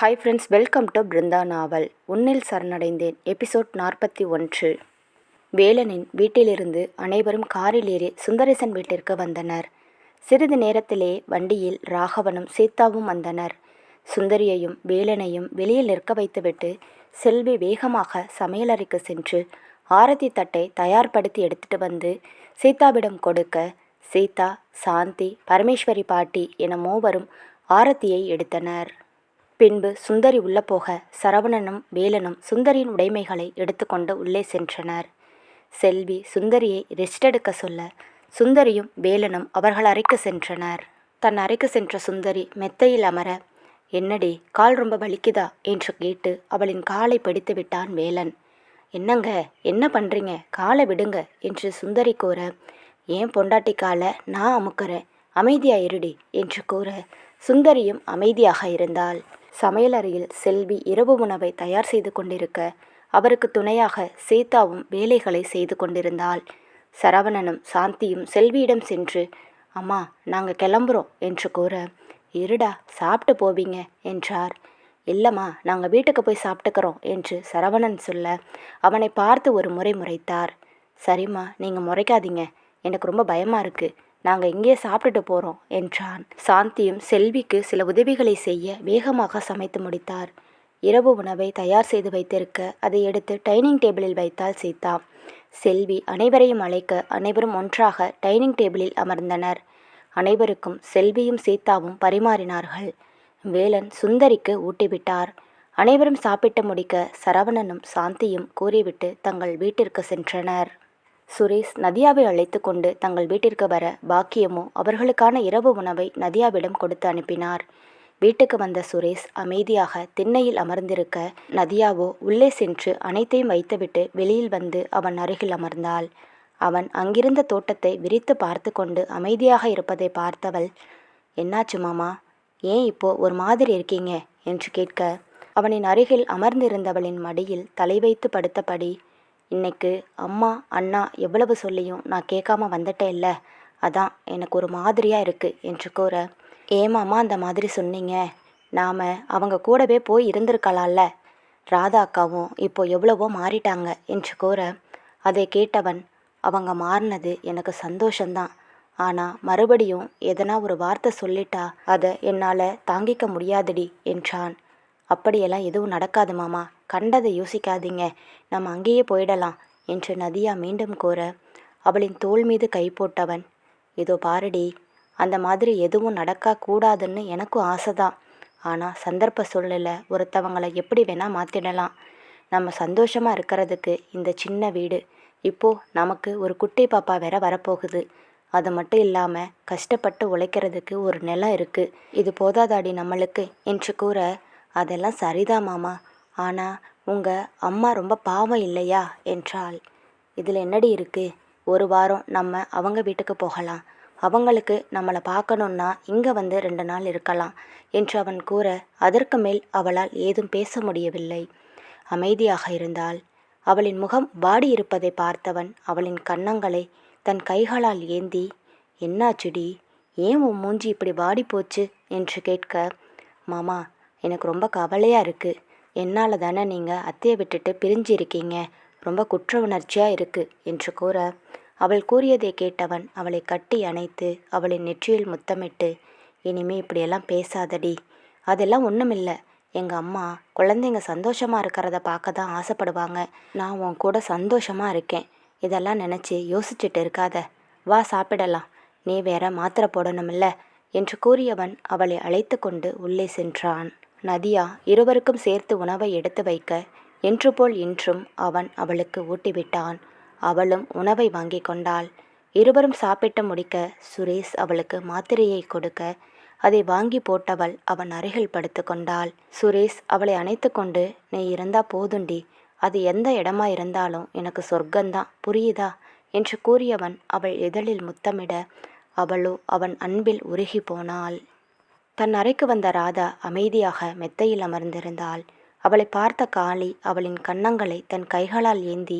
Hi friends welcome to Brindha novel உன்னில் சரணடைந்தேன் episode நாற்பத்தி ஒன்று. வேலனின் வீட்டிலிருந்து அனைவரும் காரில் ஏறி சுந்தரேசன் வீட்டிற்கு வந்தனர். சிறிது நேரத்திலே வண்டியில் ராகவனும் சீதாவும் வந்தனர். சுந்தரியையும் வேலனையும் வெளியில் நிற்க வைத்துவிட்டு செல்வி வேகமாக சமையலறைக்கு சென்று ஆரத்தி தட்டை தயார்படுத்தி எடுத்துட்டு வந்து சீதாவிடம் கொடுக்க சீதா சாந்தி பரமேஸ்வரி பாட்டி என மூவரும் ஆரத்தியை எடுத்தனர். பின்பு சுந்தரி உள்ள போக சரவணனும் வேலனும் சுந்தரியின் உடைமைகளை எடுத்துக்கொண்டு உள்ளே சென்றனர். செல்வி சுந்தரியை ரெஸ்ட் எடுக்க சொல்ல சுந்தரியும் வேலனும் அவர்கள் அறைக்கு சென்றனர். தன் அறைக்கு சென்ற சுந்தரி மெத்தையில் அமர என்னடி கால் ரொம்ப வலிக்குதா? என்று கேட்டு அவளின் காலை பிடித்து விட்டான் வேலன். என்னங்க என்ன பண்ணுறீங்க காலை விடுங்க என்று சுந்தரி கூற ஏன் பொண்டாட்டி காலை நான் அமுக்குறேன்? அமைதியாக இருடி என்று கூற சுந்தரியும் அமைதியாக இருந்தாள். சமையலறையில் செல்வி இரவு உணவை தயார் செய்து கொண்டிருக்க அவருக்கு துணையாக சீதாவும் வேலைகளை செய்து கொண்டிருந்தாள். சரவணனும் சாந்தியும் செல்வியிடம் சென்று அம்மா நாங்கள் கிளம்புறோம் என்று கூற இருடா சாப்பிட்டு போவீங்க என்றார். இல்லைம்மா நாங்கள் வீட்டுக்கு போய் சாப்பிட்டுக்கிறோம் என்று சரவணன் சொல்ல அவனை பார்த்து ஒரு முறை முறைத்தார். சரிம்மா நீங்கள் முறைக்காதீங்க. எனக்கு ரொம்ப பயமாக இருக்குது நாங்கள் இங்கே சாப்பிட்டுட்டு போகிறோம் என்றான். சாந்தியும் செல்விக்கு சில உதவிகளை செய்ய வேகமாக சமைத்து முடித்தார். இரவு உணவை தயார் செய்து வைத்திருக்க அதை எடுத்து டைனிங் டேபிளில் வைத்தால் சீதா. செல்வி அனைவரையும் அழைக்க அனைவரும் ஒன்றாக டைனிங் டேபிளில் அமர்ந்தனர். அனைவருக்கும் செல்வியும் சீதாவும் பரிமாறினார்கள். வேலன் சுந்தரிக்கு ஊட்டிவிட்டார். அனைவரும் சாப்பிட்டு முடிக்க சரவணனும் சாந்தியும் கூறிவிட்டு தங்கள் வீட்டிற்கு சென்றனர். சுரேஷ் நதியாவை அழைத்து கொண்டு தங்கள் வீட்டிற்கு வர பாக்கியமோ அவர்களுக்கான இரவு உணவை நதியாவிடம் கொடுத்து அனுப்பினார். வீட்டுக்கு வந்த சுரேஷ் அமைதியாக திண்ணையில் அமர்ந்திருக்க நதியாவோ உள்ளே சென்று அனைத்தையும் வைத்துவிட்டு வெளியில் வந்து அவன் அருகில் அமர்ந்தாள். அவன் அங்கிருந்த தோட்டத்தை விரித்து பார்த்து கொண்டு அமைதியாக இருப்பதை பார்த்தவள் என்னாச்சு மாமா? ஏன் இப்போ ஒரு மாதிரி இருக்கீங்க? என்று கேட்க அவனின் அருகில் அமர்ந்திருந்தவளின் மடியில் தலை வைத்து படுத்தபடி இன்னைக்கு அம்மா அண்ணா எவ்வளவு சொல்லியும் நான் கேட்காம வந்துட்டே இல்லை அதான் எனக்கு ஒரு மாதிரியாக இருக்குது என்று கூற ஏமாம்மா அந்த மாதிரி சொன்னீங்க. நாம் அவங்க கூடவே போய் இருந்திருக்கலாம்ல. ராதா அக்காவும் இப்போ எவ்வளவோ மாறிட்டாங்க என்று கூற அதை கேட்டவன் அவங்க மாறினது எனக்கு சந்தோஷந்தான் ஆனால் மறுபடியும் எதனா ஒரு வார்த்தை சொல்லிட்டா அதை என்னால் தாங்கிக்க முடியாதுடி என்றான். அப்படியெல்லாம் எதுவும் நடக்காது மாமா. கண்டதை யோசிக்காதீங்க. நம்ம அங்கேயே போயிடலாம் என்று நதியா மீண்டும் கூற அவளின் தோள் மீது கை போட்டவன் இதோ பாருடி அந்த மாதிரி எதுவும் நடக்கா கூடாதுன்னு எனக்கும் ஆசைதான். ஆனால் சந்தர்ப்ப சூழ்நிலை ஒருத்தவங்களை எப்படி வேணால் மாற்றிடலாம் நம்ம சந்தோஷமாக இருக்கிறதுக்கு இந்த சின்ன வீடு இப்போது நமக்கு ஒரு குட்டி பாப்பா வேற வரப்போகுது. அது மட்டும் இல்லாமல் கஷ்டப்பட்டு உழைக்கிறதுக்கு ஒரு நிலம் இருக்குது இது போதாதாடி நம்மளுக்கு என்று கூற அதெல்லாம் சரிதான் மாமா. ஆனால் உங்கள் அம்மா ரொம்ப பாவம் இல்லையா? என்றாள். இதில் என்னடி இருக்குது ஒரு வாரம் நம்ம அவங்க வீட்டுக்கு போகலாம். அவங்களுக்கு நம்மளை பார்க்கணுன்னா இங்கே வந்து ரெண்டு நாள் இருக்கலாம் என்று அவன் கூற அதற்கு மேல் அவளால் ஏதும் பேச முடியவில்லை. அமைதியாக இருந்தாள். அவளின் முகம் வாடி இருப்பதை பார்த்தவன் அவளின் கன்னங்களை தன் கைகளால் ஏந்தி என்னாச்சுடி? ஏன் உன் மூஞ்சி இப்படி வாடி போச்சு என்று கேட்க மாமா எனக்கு ரொம்ப கவலையாக இருக்குது என்னால் தானே நீங்கள் அத்தையை விட்டுட்டு பிரிஞ்சு இருக்கீங்க ரொம்ப குற்ற உணர்ச்சியாக இருக்குது என்று கூற. அவள் கூறியதை கேட்டவன் அவளை கட்டி அணைத்து அவளின் நெற்றியில் முத்தமிட்டு இனிமே இப்படியெல்லாம் பேசாதடி. அதெல்லாம் ஒன்றுமில்லை எங்கள் அம்மா குழந்தைங்க சந்தோஷமாக இருக்கிறத பார்க்க தான் ஆசைப்படுவாங்க. நான் உன் கூட சந்தோஷமாக இருக்கேன். இதெல்லாம் நினச்சி யோசிச்சுட்டு இருக்காத. வா சாப்பிடலாம். நீ வேற மாத்திரை போடணுமில்ல என்று கூறியவன் அவளை அழைத்து கொண்டு உள்ளே சென்றான். நதியா இருவருக்கும் சேர்த்து உணவை எடுத்து வைக்க என்று போல் இன்றும் அவன் அவளுக்கு ஊட்டிவிட்டான். அவளும் உணவை வாங்கி கொண்டாள். இருவரும் சாப்பிட்டு முடிக்க சுரேஷ் அவளுக்கு மாத்திரையை கொடுக்க அதை வாங்கி போட்டவள் அவன் அருகில் படுத்து கொண்டாள். சுரேஷ் அவளை அணைத்து கொண்டு நீ இருந்தா போதுண்டி. அது எந்த இடமா இருந்தாலும் எனக்கு சொர்க்கந்தான் புரியுதா? என்று கூறியவன் அவள் இதழில் முத்தமிட அவளோ அவன் அன்பில் உருகி போனாள். தன் அறைக்கு வந்த ராதா அமைதியாக மெத்தையில் அமர்ந்திருந்தாள். அவளை பார்த்த காளி அவளின் கன்னங்களை தன் கைகளால் ஏந்தி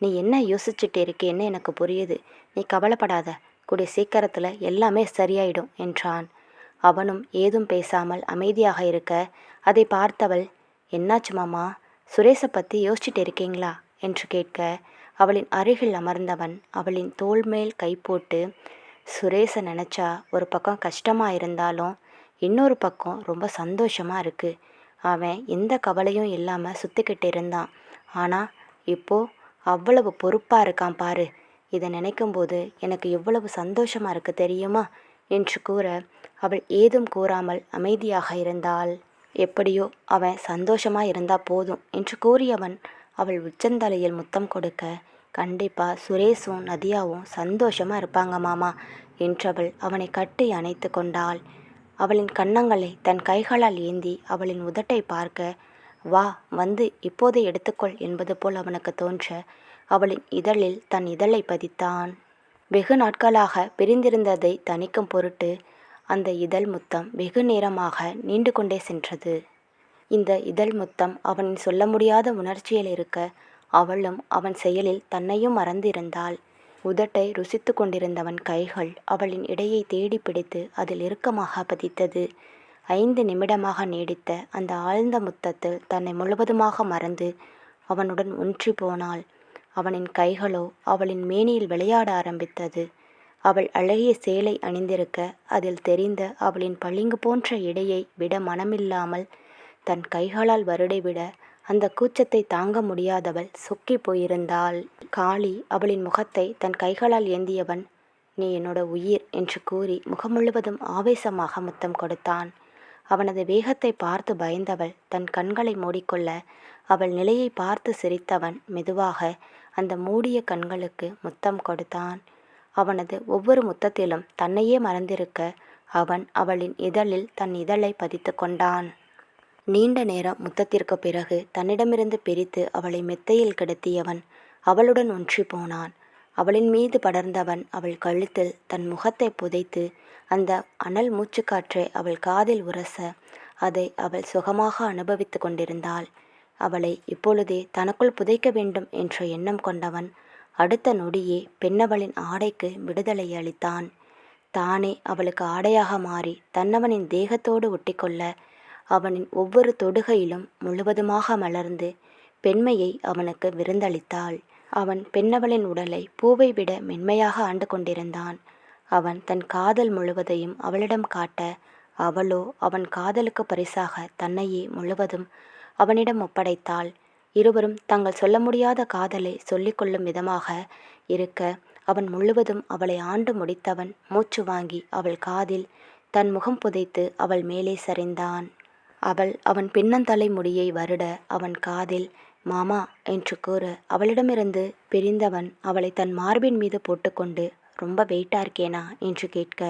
நீ என்ன யோசிச்சுட்டு இருக்கேன்னு எனக்கு புரியுது. நீ கவலைப்படாத. கூடிய சீக்கிரத்தில் எல்லாமே சரியாயிடும் என்றான். அவனும் ஏதும் பேசாமல் அமைதியாக இருக்க அதை பார்த்தவள் என்னாச்சு மாமா? சுரேஷை பற்றி யோசிச்சுட்டு இருக்கீங்களா? என்று கேட்க அவளின் அருகில் அமர்ந்தவன் அவளின் தோல் மேல் கை போட்டு சுரேஷை நினச்சா ஒரு பக்கம் கஷ்டமாக இருந்தாலும் இன்னொரு பக்கம் ரொம்ப சந்தோஷமாக இருக்குது அவன் எந்த கவலையும் இல்லாமல் சுற்றிக்கிட்டு இருந்தான். ஆனால் இப்போது அவ்வளவு பொறுப்பாக இருக்கான் பாரு. இதை நினைக்கும்போது எனக்கு எவ்வளவு சந்தோஷமாக இருக்குது தெரியுமா? என்று கூற அவள் ஏதும் கூறாமல் அமைதியாக இருந்தாள். எப்படியோ அவன் சந்தோஷமாக இருந்தா போதும் என்று கூறியவன் அவள் உச்சந்தலையில் முத்தம் கொடுக்க கண்டிப்பாக சுரேஷும் நதியாவும் சந்தோஷமாக இருப்பாங்க மாமா என்றவள் அவனை கட்டி அணைத்து கொண்டாள். அவளின் கன்னங்களை தன் கைகளால் ஏந்தி அவளின் உதட்டை பார்க்க வா வந்து இப்போதே எடுத்துக்கொள் என்பது போல் அவனுக்கு தோன்ற அவளின் இதழில் தன் இதழை பதித்தான். வெகு நாட்களாக பிரிந்திருந்ததை தணிக்கும் பொருட்டு அந்த இதழ் முத்தம் வெகு நேரமாக நீண்டு கொண்டே சென்றது. இந்த இதழ் முத்தம் அவனின் சொல்ல முடியாத உணர்ச்சியில் இருக்க அவளும் அவன் செயலில் தன்னையும் மறந்திருந்தாள். உதட்டை ருசித்து கொண்டிருந்தவன் கைகள் அவளின் இடையை தேடி பிடித்து அதில் இறுக்கமாக பதித்தது. ஐந்து நிமிடமாக நீடித்த அந்த ஆழ்ந்த முத்தத்தில் தன்னை முழுவதுமாக மறந்து அவனுடன் ஒன்றி போனாள். அவனின் கைகளோ அவளின் மேனியில் விளையாட ஆரம்பித்தது. அவள் அழகிய சேலை அணிந்திருக்க அதில் தெரிந்த அவளின் பளிங்கு போன்ற இடையை விட மனமில்லாமல் தன் கைகளால் வருடை விட அந்த கூச்சத்தை தாங்க முடியாதவள் சொக்கி போயிருந்தாள். காளி அவளின் முகத்தை தன் கைகளால் ஏந்தியவன் நீ என்னோட உயிர் என்று கூறி முகம் முழுவதும் ஆவேசமாக முத்தம் கொடுத்தான். அவனது வேகத்தை பார்த்து பயந்தவள் தன் கண்களை மூடிக்கொள்ள அவள் நிலையை பார்த்து சிரித்தவன் மெதுவாக அந்த மூடிய கண்களுக்கு முத்தம் கொடுத்தான். அவனது ஒவ்வொரு முத்தத்திலும் தன்னையே மறந்திருக்க அவன் அவளின் இதழில் தன் இதழை பதித்து கொண்டான். நீண்ட நேரம் முத்தத்திற்கு பிறகு தன்னிடமிருந்து பிரித்து அவளை மெத்தையில் கிடத்தியவன் அவளுடன் ஒன்றி போனான். அவளின் மீது படர்ந்தவன் அவள் கழுத்தில் தன் முகத்தை புதைத்து அந்த அனல் மூச்சுக்காற்றை அவள் காதில் உரச அதை அவள் சுகமாக அனுபவித்து கொண்டிருந்தாள். அவளை இப்பொழுதே தனக்குள் புதைக்க வேண்டும் என்ற எண்ணம் கொண்டவன் அடுத்த நொடியே பெண்ணவளின் ஆடைக்கு விடுதலை அளித்தான். தானே அவளுக்கு ஆடையாக மாறி தன்னவனின் தேகத்தோடு ஒட்டிக்கொள்ள அவனின் ஒவ்வொரு தொடுகையிலும் முழுவதுமாக மலர்ந்து பெண்மையை அவனுக்கு விருந்தளித்தாள். அவன் பெண்ணவளின் உடலை பூவை விட மென்மையாக ஆண்டு கொண்டிருந்தான். அவன் தன் காதல் முழுவதையும் அவளிடம் காட்ட அவளோ அவன் காதலுக்கு பரிசாக தன்னையே முழுவதும் அவனிடம் ஒப்படைத்தாள். இருவரும் தங்கள் சொல்ல முடியாத காதலை சொல்லிக்கொள்ளும் விதமாக இருக்க அவன் முழுவதும் அவளை ஆண்டு முடித்தவன் மூச்சு வாங்கி அவள் காதில் தன் முகம் புதைத்து அவள் மேலே சரிந்தான். அவள் அவன் பின்னந்தலை முடியை வருட அவன் காதில் மாமா என்று கூற. அவளிடமிருந்து பிரிந்தவன் அவளை தன் மார்பின் மீது போட்டுக்கொண்டு ரொம்ப வெயிட்டா இருக்கேனா? என்று கேட்க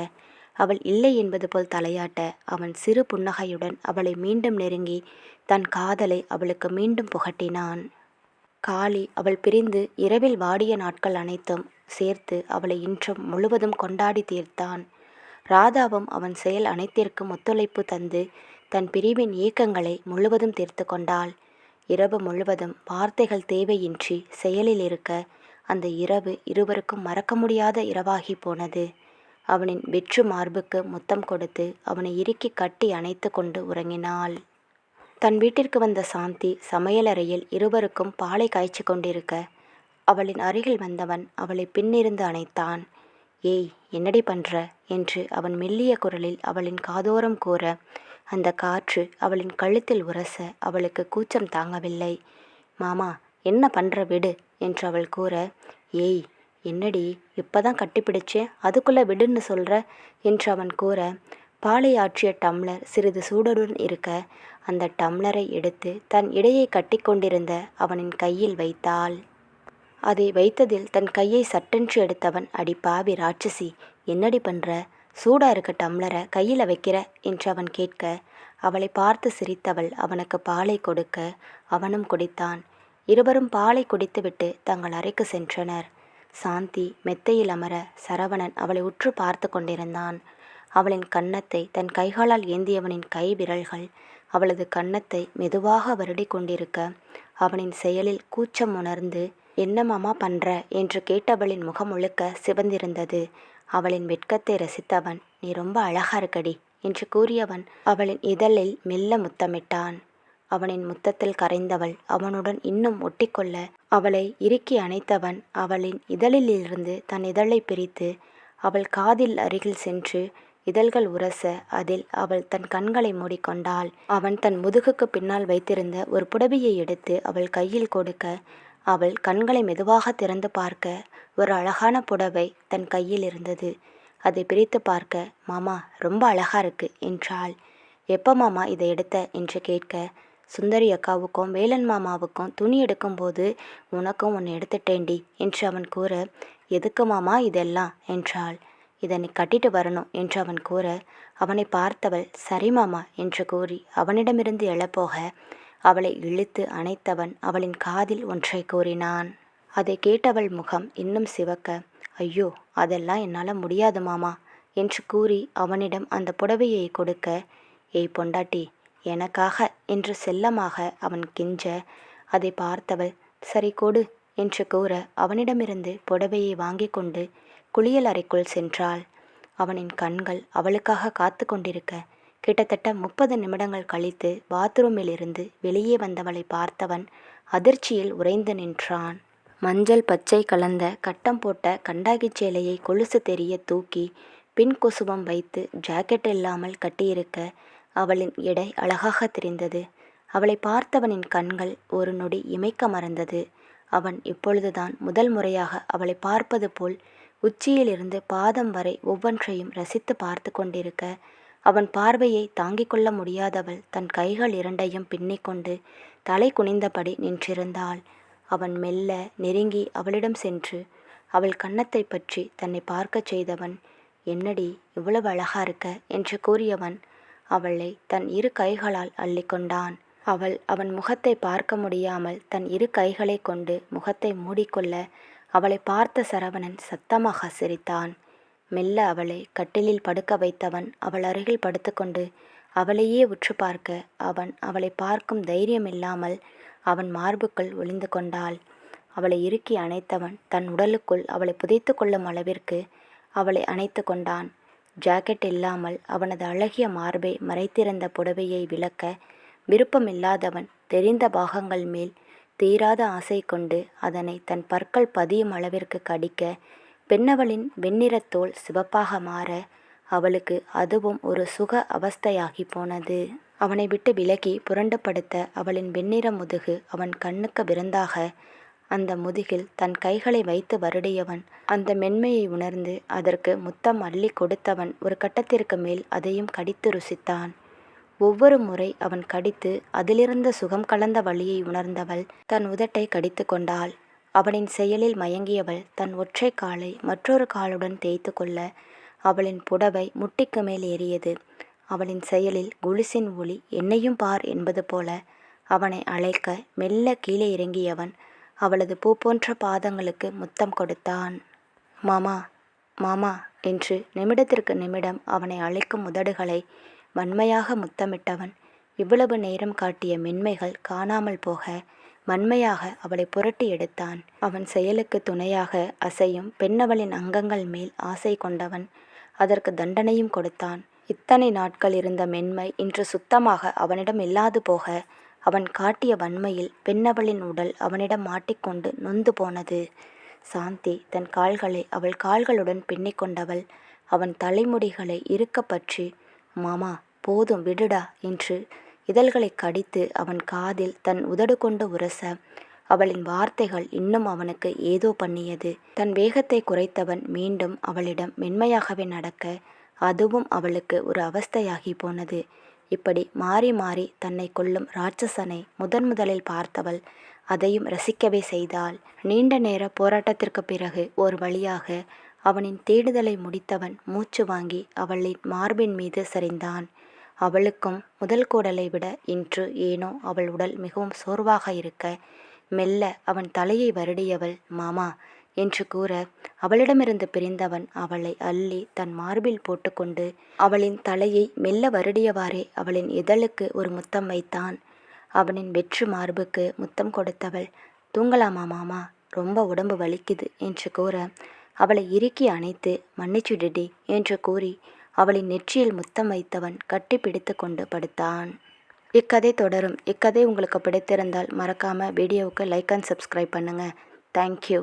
அவள் இல்லை என்பது போல் தலையாட்ட அவன் சிறு புன்னகையுடன் அவளை மீண்டும் நெருங்கி தன் காதலை அவளுக்கு மீண்டும் புகட்டினான். காளி அவள் பிரிந்து இரவில் வாடிய நாட்கள் அனைத்தும் சேர்த்து அவளை இன்றும் முழுவதும் கொண்டாடி தீர்த்தான். ராதாவும் அவன் செயல் அனைத்திற்கும் ஒத்துழைப்பு தந்து தன் பிரிவின் ஏக்கங்களை முழுவதும் தீர்த்து கொண்டாள். இரவு முழுவதும் வார்த்தைகள் தேவையின்றி செயலில் இருக்க அந்த இரவு இருவருக்கும் மறக்க முடியாத இரவாகி போனது. அவனின் வெற்று மார்புக்கு முத்தம் கொடுத்து அவனை இறுக்கி கட்டி அணைத்து கொண்டு உறங்கினாள். தன் வீட்டிற்கு வந்த சாந்தி சமையலறையில் இருவருக்கும் பாலை காய்ச்சி கொண்டிருக்க அவளின் அருகில் வந்தவன் அவளை பின்னிருந்து அணைத்தான். ஏய் என்னடி பண்ற? என்று அவன் மெல்லிய குரலில் அவளின் காதோரம் கூற அந்த காற்று அவளின் கழுத்தில் உரச அவளுக்கு கூச்சம் தாங்கவில்லை. மாமா என்ன பண்ணுற விடு என்று அவள் கூற ஏய் என்னடி இப்போதான் கட்டிப்பிடிச்சே அதுக்குள்ளே விடுன்னு சொல்கிற என்று அவன் கூற பாலை ஆற்றிய டம்ளர் சிறிது சூடுடன் இருக்க அந்த டம்ளரை எடுத்து தன் இடையை கட்டிக்கொண்டிருந்த அவனின் கையில் வைத்தாள். அதை வைத்ததில் தன் கையை சட்டென்று எடுத்தவன் அடி பாவி ராட்சசி என்னடி பண்ணுற சூடாக இருக்க டம்ளரை கையில் வைக்கிற? என்று அவன் கேட்க. அவளை பார்த்து சிரித்தவள் அவனுக்கு பாலை கொடுக்க அவனும் குடித்தான். இருவரும் பாலை குடித்துவிட்டு தங்கள் அறைக்கு சென்றனர். சாந்தி மெத்தையில் அமர சரவணன் அவளை உற்று பார்த்து கொண்டிருந்தான். அவளின் கன்னத்தை தன் கைகளால் ஏந்தியவனின் கை விரல்கள் அவளது கன்னத்தை மெதுவாக வருடி கொண்டிருக்க அவனின் செயலில் கூச்சம் உணர்ந்து என்ன மாமா பண்ற? என்று கேட்டவளின் முகம் முழுக்க சிவந்திருந்தது. அவளின் வெட்கத்தை ரசித்தவன் நீ ரொம்ப அழகா இருக்கடி என்று கூறியவன் அவளின் இதழில் மெல்ல முத்தமிட்டான். அவனின் முத்தத்தில் கரைந்தவள் அவனுடன் இன்னும் ஒட்டிக்கொள்ள அவளை இறுக்கி அணைத்தவன் அவளின் இதழிலிருந்து தன் இதழை பிரித்து அவள் காதில் அருகில் சென்று இதழ்கள் உரச அதில் அவள் தன் கண்களை மூடிக்கொண்டாள். அவன் தன் முதுகுக்கு பின்னால் வைத்திருந்த ஒரு புடவையை எடுத்து அவள் கையில் கொடுக்க அவள் கண்களை மெதுவாக திறந்து பார்க்க ஒரு அழகான புடவை தன் கையில் இருந்தது. அதை பிரித்து பார்க்க மாமா ரொம்ப அழகா இருக்கு என்றாள். எப்போ மாமா இதை எடுத்த? என்று கேட்க சுந்தரி அக்காவுக்கும் வேலன் மாமாவுக்கும் துணி எடுக்கும்போது உனக்கும் ஒன்று எடுத்துட்டேண்டி என்று அவன் கூற எதுக்கு மாமா இதெல்லாம்? என்றாள். இதை நீ கட்டிட்டு வரணும் என்று அவன் கூற அவனை பார்த்தவள் சரி மாமா என்று கூறி அவனிடமிருந்து எழப்போக அவளை இழுத்து அணைத்தவன் அவளின் காதில் ஒன்றை கூறினான். அதை கேட்டவள் முகம் இன்னும் சிவக்க ஐயோ அதெல்லாம் என்னால் முடியாது மாமா என்று கூறி அவனிடம் அந்த புடவையை கொடுக்க ஏய் பொண்டாட்டி எனக்காக என்று செல்லமாக அவன் கெஞ்ச அதை பார்த்தவள் சரி கொடு என்று கூற அவனிடமிருந்து புடவையை வாங்கி கொண்டு குளியல் அறைக்குள் சென்றாள். அவனின் கண்கள் அவளுக்காக காத்து கொண்டிருக்க கிட்டத்தட்ட முப்பது நிமிடங்கள் கழித்து பாத்ரூமில் இருந்து வெளியே வந்தவளை பார்த்தவன் அதிர்ச்சியில் உறைந்து நின்றான். மஞ்சள் பச்சை கலந்த கட்டம் போட்ட கண்டாகிச் சேலையை கொலுசு தெரிய தூக்கி பின் குசுவம் வைத்து ஜாக்கெட் இல்லாமல் கட்டியிருக்க அவளின் எடை அழகாக தெரிந்தது. அவளை பார்த்தவனின் கண்கள் ஒரு நொடி இமைக்க மறந்தது. அவன் இப்பொழுதுதான் முதல் முறையாக அவளை பார்ப்பது போல் உச்சியிலிருந்து பாதம் வரை ஒவ்வொன்றையும் ரசித்து பார்த்து கொண்டிருக்க அவன் பார்வையை தாங்கிக் கொள்ள முடியாதவள் தன் கைகள் இரண்டையும் பின்னிக்கொண்டு தலை குனிந்தபடி நின்றிருந்தாள். அவன் மெல்ல நெருங்கி அவளிடம் சென்று அவள் கன்னத்தை பற்றி தன்னை பார்க்கச் செய்தவன் என்னடி இவ்வளவு அழகா இருக்க என்று கூறியவன் அவளை தன் இரு கைகளால் அள்ளிக்கொண்டான் அவள் அவன் முகத்தை பார்க்க முடியாமல் தன் இரு கைகளை கொண்டு முகத்தை மூடிக்கொள்ள அவளை பார்த்த சரவணன் சத்தமாக சிரித்தான். மெல்ல அவளை கட்டிலில் படுக்க வைத்தவன் அவள் அருகில் படுத்துக்கொண்டு அவளையே உற்று பார்க்க அவன் அவளை பார்க்கும் தைரியம் இல்லாமல் அவன் மார்புக்குள் ஒளிந்து கொண்டாள். அவளை இறுக்கி அணைத்தவன் தன் உடலுக்குள் அவளை புதைத்து கொள்ளும் அளவிற்கு அவளை அணைத்து கொண்டான். ஜாக்கெட் இல்லாமல் அவனது அழகிய மார்பை மறைத்திருந்த புடவையை விளக்க விருப்பமில்லாதவன் தெரிந்த பாகங்கள் மேல் தீராத ஆசை கொண்டு அதனை தன் பற்கள் பதியும் அளவிற்கு கடிக்க பெண்ணவளின் வெண்ணிறத்தோல் சிவப்பாக மாற அவளுக்கு அதுவும் ஒரு சுக அவஸ்தையாகி போனது. அவனை விட்டு விலகி புரண்டு படுத்த அவளின் வெண்ணிற முதுகு அவன் கண்ணுக்கு விருந்தாக. அந்த முதுகில் தன் கைகளை வைத்து வருடியவன். அந்த மென்மையை உணர்ந்து அதற்கு முத்தம் அள்ளி கொடுத்தவன் ஒரு கட்டத்திற்கு மேல் அதையும் கடித்து ருசித்தான். ஒவ்வொரு முறை அவன் கடித்து அதிலிருந்த சுகம் கலந்த வழியை உணர்ந்தவள் தன் உதட்டை கடித்து கொண்டாள். அவனின் செயலில் மயங்கியவள் தன் ஒற்றை காலை மற்றொரு காலுடன் தேய்த்து கொள்ள அவளின் புடவை முட்டிக்கு மேல் ஏறியது. அவளின் செயலில் குலிசின் ஒளி என்னையும் பார் என்பது போல அவனை அழைக்க மெல்ல கீழே இறங்கியவன் அவளது பூ போன்ற பாதங்களுக்கு முத்தம் கொடுத்தான். மாமா மாமா என்று நிமிடத்திற்கு நிமிடம் அவனை அழைக்கும் உதடுகளை வன்மையாக முத்தமிட்டவன் இவ்வளவு நேரம் காட்டிய மென்மைகள் காணாமல் போக வன்மையாக அவளை புரட்டி எடுத்தான். அவன் செயலுக்கு துணையாக அசையும் பெண்ணவளின் அங்கங்கள் மேல் ஆசை கொண்டவன் அதற்கு தண்டனையும் கொடுத்தான். இத்தனை நாட்கள் இருந்த மென்மை இன்று சுத்தமாக அவனிடம் இல்லாது போக அவன் காட்டிய வன்மையில் பெண்ணவளின் உடல் அவனிடம் மாட்டிக்கொண்டு நொந்து போனது. சாந்தி தன் கால்களை அவள் கால்களுடன் பின்னிக்கொண்டவள் அவன் தலைமுடிகளை இறுக்க பற்றி மாமா போதும் விடுடா என்று இதழ்களை கடித்து அவன் காதில் தன் உதடு கொண்டு உரச அவளின் வார்த்தைகள் இன்னும் அவனுக்கு ஏதோ பண்ணியது. தன் வேகத்தை குறைத்தவன் மீண்டும் அவளிடம் மென்மையாகவே நடக்க அதுவும் அவளுக்கு ஒரு அவஸ்தையாகி போனது. இப்படி மாறி மாறி தன்னை கொல்லும் ராட்சசனை முதன் முதலில் பார்த்தவள் அதையும் ரசிக்கவே செய்தாள். நீண்ட நேர போராட்டத்திற்கு பிறகு ஒரு வழியாக அவனின் தேடுதலை முடித்தவன் மூச்சு வாங்கி அவளின் மார்பின் மீது சரிந்தான். அவளுக்கும் முதல் கூடலை விட இன்று ஏனோ அவள் உடல் மிகவும் சோர்வாக இருக்க மெல்ல அவன் தலையை வருடியவள் மாமா என்று கூற அவளிடமிருந்து பிரிந்தவன் அவளை அள்ளி தன் மார்பில் போட்டுக்கொண்டு அவளின் தலையை மெல்ல வருடியவாறே அவளின் இதழுக்கு ஒரு முத்தம் வைத்தான். அவனின் வெற்று மார்புக்கு முத்தம் கொடுத்தவள் தூங்கலாமா மாமா? ரொம்ப உடம்பு வலிக்குது என்று கூற அவளை இறுக்கி அணைத்து மன்னிச்சுடுடி என்று கூறி அவளின் நெற்றியில் முத்தம் வைத்தவன் கட்டி பிடித்து கொண்டு படுத்தான். இக்கதை தொடரும். இக்கதை உங்களுக்கு பிடித்திருந்தால் மறக்காமல் வீடியோவுக்கு லைக் அண்ட் சப்ஸ்கிரைப் பண்ணுங்கள் தேங்க்யூ